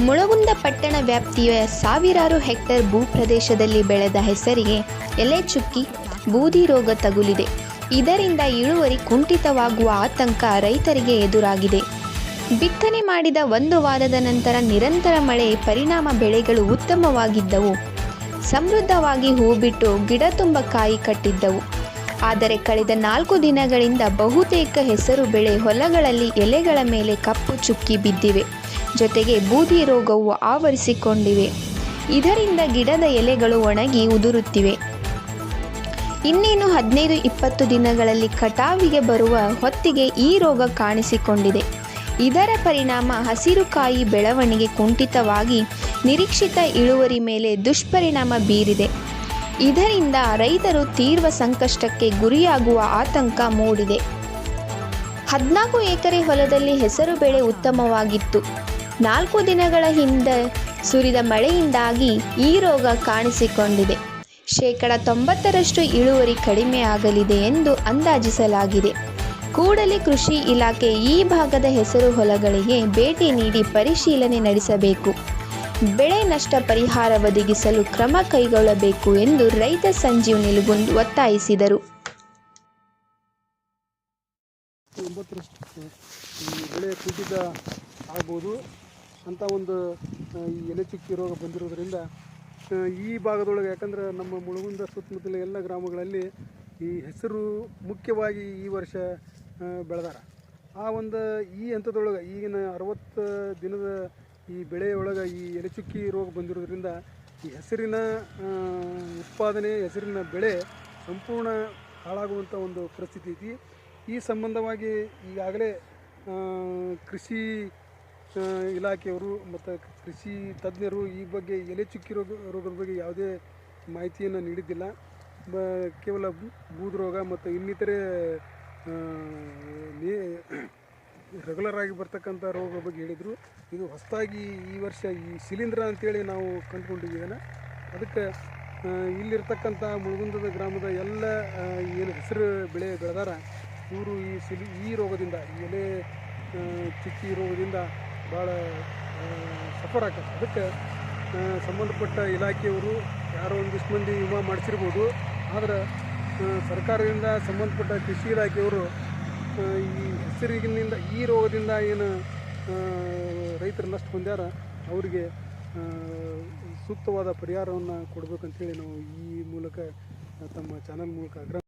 ಮುಳಗುಂದ ಪಟ್ಟಣ ವ್ಯಾಪ್ತಿಯ ಸಾವಿರಾರು ಹೆಕ್ಟೇರ್ ಭೂಪ್ರದೇಶದಲ್ಲಿ ಬೆಳೆದ ಹೆಸರಿಗೆ ಎಲೆ ಚುಕ್ಕಿ, ಬೂದಿ ರೋಗ ತಗುಲಿದೆ. ಇದರಿಂದ ಇಳುವರಿ ಕುಂಠಿತವಾಗುವ ಆತಂಕ ರೈತರಿಗೆ ಎದುರಾಗಿದೆ. ಬಿತ್ತನೆ ಮಾಡಿದ ಒಂದು ವಾರದ ನಂತರ ನಿರಂತರ ಮಳೆ ಪರಿಣಾಮ ಬೆಳೆಗಳು ಉತ್ತಮವಾಗಿದ್ದವು. ಸಮೃದ್ಧವಾಗಿ ಹೂ ಬಿಟ್ಟು ಗಿಡ ತುಂಬ ಕಾಯಿ ಕಟ್ಟಿದ್ದವು. ಆದರೆ ಕಳೆದ ನಾಲ್ಕು ದಿನಗಳಿಂದ ಬಹುತೇಕ ಹೆಸರು ಬೆಳೆ ಹೊಲಗಳಲ್ಲಿ ಎಲೆಗಳ ಮೇಲೆ ಕಪ್ಪು ಚುಕ್ಕಿ ಬಿದ್ದಿವೆ. ಜೊತೆಗೆ ಬೂದಿ ರೋಗವು ಆವರಿಸಿಕೊಂಡಿವೆ. ಇದರಿಂದ ಗಿಡದ ಎಲೆಗಳು ಒಣಗಿ ಉದುರುತ್ತಿವೆ. ಇನ್ನೇನು ಹದಿನೈದು ಇಪ್ಪತ್ತು ದಿನಗಳಲ್ಲಿ ಕಟಾವಿಗೆ ಬರುವ ಹೊತ್ತಿಗೆ ಈ ರೋಗ ಕಾಣಿಸಿಕೊಂಡಿದೆ. ಇದರ ಪರಿಣಾಮ ಹಸಿರುಕಾಯಿ ಬೆಳವಣಿಗೆ ಕುಂಠಿತವಾಗಿ ನಿರೀಕ್ಷಿತ ಇಳುವರಿ ಮೇಲೆ ದುಷ್ಪರಿಣಾಮ ಬೀರಿದೆ. ಇದರಿಂದ ರೈತರು ತೀವ್ರ ಸಂಕಷ್ಟಕ್ಕೆ ಗುರಿಯಾಗುವ ಆತಂಕ ಮೂಡಿದೆ. ಹದಿನಾಲ್ಕು ಎಕರೆ ಹೊಲದಲ್ಲಿ ಹೆಸರು ಬೆಳೆ ಉತ್ತಮವಾಗಿತ್ತು. ನಾಲ್ಕು ದಿನಗಳ ಹಿಂದೆ ಸುರಿದ ಮಳೆಯಿಂದಾಗಿ ಈ ರೋಗ ಕಾಣಿಸಿಕೊಂಡಿದೆ. ಶೇಕಡ ತೊಂಬತ್ತರಷ್ಟು ಇಳುವರಿ ಕಡಿಮೆ ಆಗಲಿದೆ ಎಂದು ಅಂದಾಜಿಸಲಾಗಿದೆ. ಕೂಡಲೇ ಕೃಷಿ ಇಲಾಖೆ ಈ ಭಾಗದ ಹೆಸರು ಹೊಲಗಳಿಗೆ ಭೇಟಿ ನೀಡಿ ಪರಿಶೀಲನೆ ನಡೆಸಬೇಕು. ಬೆಳೆ ನಷ್ಟ ಪರಿಹಾರ ಒದಗಿಸಲು ಕ್ರಮ ಕೈಗೊಳ್ಳಬೇಕು ಎಂದು ರೈತ ಸಂಜೀವ್ ನಿಲುಗುಂದ್ ಒತ್ತಾಯಿಸಿದರು. ಬೆಳೆ ಆಗ್ಬೋದು. ಅಂತ ಒಂದು ಈ ರೋಗ ಬಂದಿರೋದರಿಂದ ಈ ಭಾಗದೊಳಗೆ ಯಾಕಂದ್ರೆ ನಮ್ಮ ಮುಳುಗುಂದ ಸುತ್ತಮುತ್ತಲ ಎಲ್ಲ ಗ್ರಾಮಗಳಲ್ಲಿ ಈ ಹೆಸರು ಮುಖ್ಯವಾಗಿ ಈ ವರ್ಷ ಬೆಳೆದಾರ. ಆ ಒಂದು ಈ ಹಂತದೊಳಗೆ ಈಗಿನ ಅರವತ್ತು ದಿನದ ಈ ಬೆಳೆಯೊಳಗೆ ಈ ಎಲೆಚುಕ್ಕಿ ರೋಗ ಬಂದಿರೋದ್ರಿಂದ ಈ ಹೆಸರಿನ ಉತ್ಪಾದನೆ, ಹೆಸರಿನ ಬೆಳೆ ಸಂಪೂರ್ಣ ಹಾಳಾಗುವಂಥ ಒಂದು ಪರಿಸ್ಥಿತಿ ಐತಿ. ಈ ಸಂಬಂಧವಾಗಿ ಈಗಾಗಲೇ ಕೃಷಿ ಇಲಾಖೆಯವರು ಮತ್ತು ಕೃಷಿ ತಜ್ಞರು ಈ ಬಗ್ಗೆ ಎಲೆ ಚುಕ್ಕಿ ರೋಗ, ರೋಗದ ಬಗ್ಗೆ ಯಾವುದೇ ಮಾಹಿತಿಯನ್ನು ನೀಡಿದ್ದಿಲ್ಲ. ಬ, ಕೇವಲ ಬೂದು ರೋಗ ಮತ್ತು ಇನ್ನಿತರೆ ನೇ- ರೆಗ್ಯುಲರ್ ಆಗಿ ಬರ್ತಕ್ಕಂಥ ರೋಗ ಬಗ್ಗೆ ಹೇಳಿದರು. ಇದು ಹೊಸದಾಗಿ ಈ ವರ್ಷ ಈ ಶಿಲೀಂಧ್ರ ಅಂತೇಳಿ ನಾವು ಕಂಡುಕೊಂಡಿದ್ದೀವಿ ಅದಕ್ಕೆ ಇಲ್ಲಿರ್ತಕ್ಕಂಥ ಮುಳುಗುಂದದ ಗ್ರಾಮದ ಎಲ್ಲ ಏನು ಹೆಸರು ಬೆಳೆ ಬೆಳೆದಾರ, ಇವರು ಈ ಸಿಲಿ ಈ ರೋಗದಿಂದ ಎಲೆ ಚುಕ್ಕಿ ರೋಗದಿಂದ ಭಾಳ ಸಫರ್ ಆಗ್ತದೆ ಅದಕ್ಕೆ ಸಂಬಂಧಪಟ್ಟ ಇಲಾಖೆಯವರು ಯಾರೋ ಒಂದಿಷ್ಟು ಮಂದಿ ವಿಮಾ ಮಾಡಿಸಿರ್ಬೋದು. ಆದರೆ ಸರ್ಕಾರದಿಂದ ಸಂಬಂಧಪಟ್ಟ ಕೃಷಿ ಇಲಾಖೆಯವರು ಈ ಹೆಸರಿಗಿನಿಂದ ಈ ರೋಗದಿಂದ ಏನು ರೈತರು ನಷ್ಟ ಹೊಂದ್ಯಾರ, ಅವರಿಗೆ ಸೂಕ್ತವಾದ ಪರಿಹಾರವನ್ನು ಕೊಡಬೇಕಂತೇಳಿ ನಾವು ಈ ಮೂಲಕ, ತಮ್ಮ ಚಾನಲ್ ಮೂಲಕ ಆಗ್ರಹ